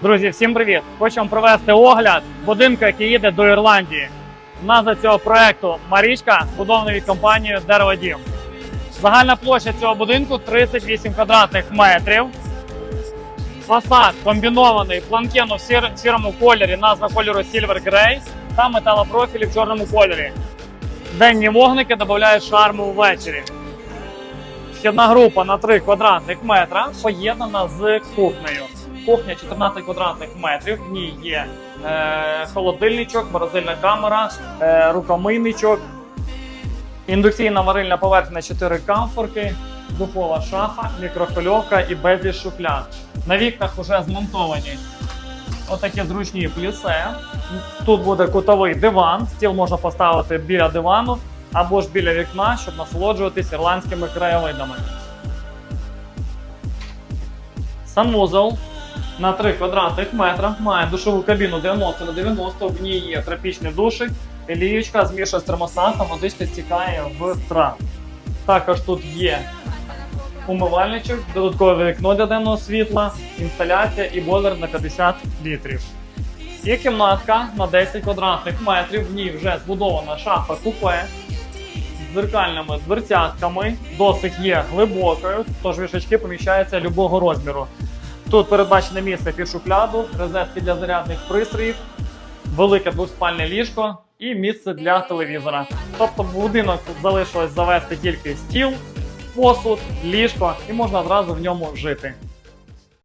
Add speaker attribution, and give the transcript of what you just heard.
Speaker 1: Друзі, всім привіт! Хочу вам провести огляд будинку, який їде до Ірландії. Назва цього проекту Марічка, збудований від компанією Дереводім. Загальна площа цього будинку 38 квадратних метрів. Фасад комбінований планкену в сір- сірому кольорі, назва кольору Silver Grey та металопрофілі в чорному кольорі. Денні вогники додають шарму ввечері. Вхідна група на 3 квадратних метра поєднана з кухнею. Кухня 14 квадратних метрів. В ній є е, холодильничок, морозильна камера, е, рукомийничок, індукційна варильна поверхня 4 камфорки, духова шафа, мікрохвильовка і безліч шухляд. На вікнах вже змонтовані отакі зручні плюсе. Тут буде кутовий диван. Стіл можна поставити біля дивану або ж біля вікна, щоб насолоджуватись ірландськими краєвидами. Санвузол на 3 квадратних метра має душову кабіну 90 на 90. В ній є тропічний душик, лієчка змішує з термостатом, водичка стікає в трап. Також тут є умивальничок, додаткове вікно для денного світла, інсталяція і бойлер на 50 літрів. Є кімнатка на 10 квадратних метрів. В ній вже збудована шафа купе з дзеркальними дверцятками. Досить є глибокою, тож вішачки поміщаються любого розміру. Тут передбачене місце під шухляду, розетки для зарядних пристроїв, велике двоспальне ліжко і місце для телевізора. Тобто в будинок залишилось завести тільки стіл, посуд, ліжко і можна одразу в ньому жити.